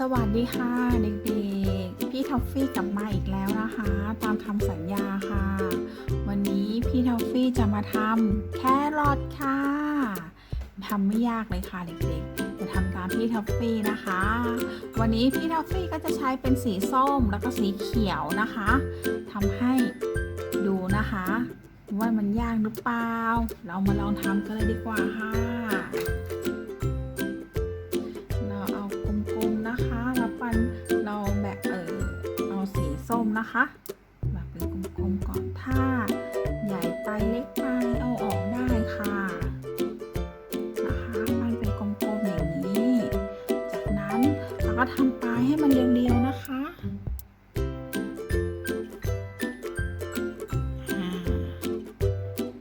สวัสดีค่ะเด็กๆ พี่ทอฟฟี่กลับมาอีกแล้วนะคะ ตามคำสัญญาค่ะ วันนี้พี่ทอฟฟี่จะมาทำแครอทค่ะทำไม่ยากเลยค่ะเด็กๆจะทำตามพี่ทอฟฟี่นะคะ วันนี้พี่ทอฟฟี่ก็จะใช้เป็นสีส้มแล้วก็สีเขียวนะคะทำให้ดูนะคะ ว่ามันยากหรือเปล่า เรามาลองทำกันเลยดีกว่าค่ะ นะคะแบบเป็นกลมๆก่อนถ้าใหญ่ไปเล็กไปเอาออกได้ค่ะนะคะปั้นเป็นกลมๆอย่างนี้ จากนั้นเราก็ทำปลายให้มันเรียวๆนะคะ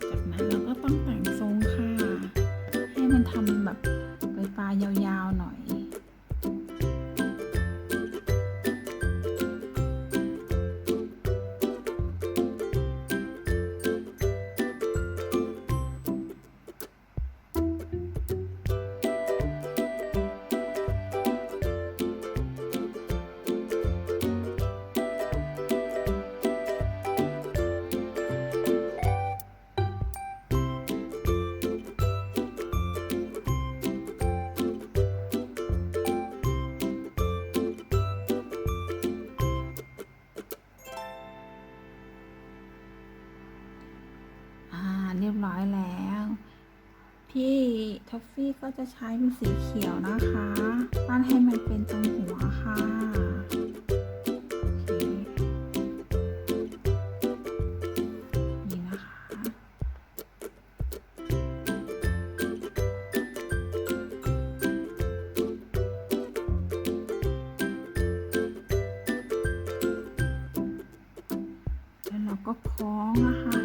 จากนั้นเราก็ต้องแต่งทรงค่ะให้มันทำแบบปลายยาวๆหน่อย ร้อยแล้ว พี่ท็อฟฟี่ก็จะใช้เป็นสีเขียวนะคะปั้นให้มันเป็นตรงหัวค่ะนี่นะคะแล้วเราก็คล้องนะคะ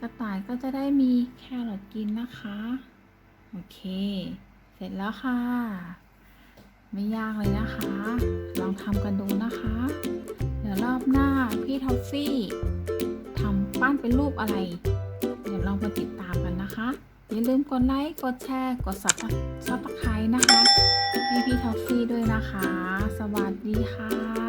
กระต่ายก็จะได้มีแครอทกินนะคะ โอเค เสร็จแล้วค่ะ ไม่ยากเลยนะคะ ลองทำกันดูนะคะ เดี๋ยวรอบหน้าพี่ท็อฟฟี่ทำปั้นเป็นรูปอะไร เดี๋ยวลองมาติดตามกันนะคะ อย่าลืมกดไลค์ กดแชร์ กดซับซับสไครต์นะคะ ให้พี่ท็อฟฟี่ด้วยนะคะ สวัสดีค่ะ